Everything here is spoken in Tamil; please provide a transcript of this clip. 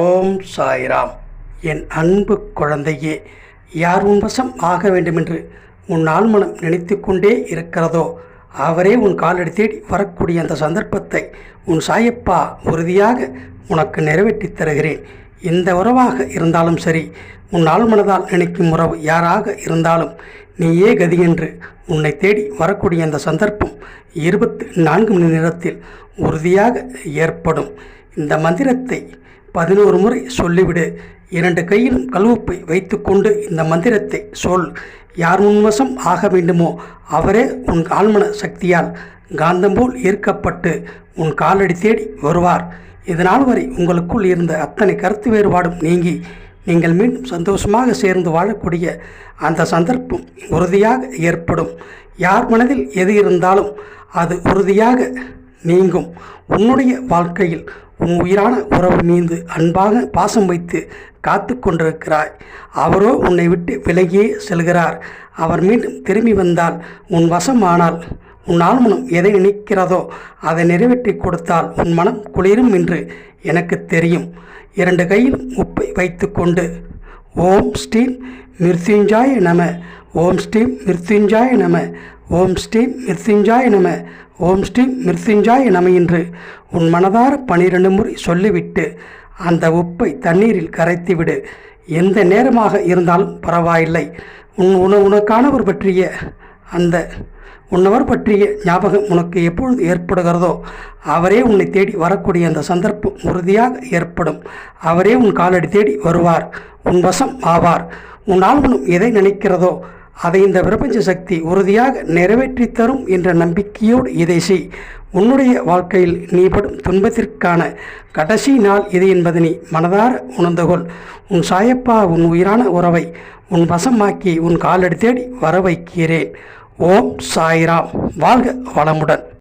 ஓம் சாய்ராம். என் அன்பு குழந்தையே யார் உன் வசம் ஆக வேண்டுமென்று உன் ஆழ்மனம் நினைத்து கொண்டே இருக்கிறதோ அவரே உன் காலடி தேடி வரக்கூடிய அந்த சந்தர்ப்பத்தை உன் சாயப்பா உறுதியாக உனக்கு நிறைவேற்றி தருகிறேன். இந்த உறவாக இருந்தாலும் சரி உன் ஆழ்மனதால் நினைக்கும் உறவு யாராக இருந்தாலும் நீயே கதி என்று உன்னை தேடி வரக்கூடிய அந்த சந்தர்ப்பம் இருபத்து நான்கு மணி நேரத்தில் உறுதியாக ஏற்படும். இந்த மந்திரத்தை பதினோரு முறை சொல்லிவிடு. இரண்டு கையிலும் கல்வப்பை வைத்துக்கொண்டு இந்த மந்திரத்தை சொல். யார் முன்வசம் ஆக வேண்டுமோ அவரே உன் ஆழ்மன சக்தியால் காந்தம் போல் ஈர்க்கப்பட்டு உன் காலடி தேடி வருவார். இதனால் வரை உங்களுக்குள் இருந்த அத்தனை கருத்து வேறுபாடும் நீங்கி நீங்கள் மீண்டும் சந்தோஷமாக சேர்ந்து வாழக்கூடிய அந்த சந்தர்ப்பம் உறுதியாக ஏற்படும். யார் மனதில் எது இருந்தாலும் அது உறுதியாக நீங்கும். உன்னுடைய வாழ்க்கையில் உன் உயிரான உறவு மீது அன்பாக பாசம் வைத்து காத்து கொண்டிருக்கிறாய். அவரோ உன்னை விட்டு விலகியே செல்கிறார். அவர் மீண்டும் திரும்பி வந்தால் உன் வசமானால் உன் ஆழ்மனம் எதை நினைக்கிறதோ அதை நிறைவேற்றி கொடுத்தால் உன் மனம் குளிரும் என்று எனக்கு தெரியும். இரண்டு கையில் உப்பை வைத்துக்கொண்டு ஓம் ஸ்ரீ மிருத்யுஞ்சாய நம ஓம் ஸ்ரீம் மிருத்யுஞ்சாய நம. ஓம் ஸ்ரீம் மிருத்யுஞ்சாய நம. ஓம் ஸ்ரீம் மிருத்யுஞ்சாய நம என்று உன் மனதார பனிரெண்டு முறை சொல்லிவிட்டு அந்த உப்பை தண்ணீரில் கரைத்துவிடு. எந்த நேரமாக இருந்தாலும் பரவாயில்லை. உன் உண உனக்கானவர் பற்றிய அந்த உன்னவர் பற்றிய ஞாபகம் உனக்கு எப்பொழுது ஏற்படுகிறதோ அவரே உன்னை தேடி வரக்கூடிய அந்த சந்தர்ப்பம் உறுதியாக ஏற்படும். அவரே உன் காலடி தேடி வருவார். உன் வசம் ஆவார். உன் ஆழ்மனம் எதை நினைக்கிறதோ அதை இந்த பிரபஞ்ச சக்தி உறுதியாக நிறைவேற்றி தரும் என்ற நம்பிக்கையோடு இதை செய். உன்னுடைய வாழ்க்கையில் நீ படும் துன்பத்திற்கான கடைசி நாள் இது என்பதை நீ மனதார உணர்ந்துகொள் உன் சாயப்பா உன் உயிரான உறவை உன் வசமாக்கி உன் காலடி தேடி வர வைக்கிறேன் ஓம் சாய்ராம். வாழ்க வளமுடன்.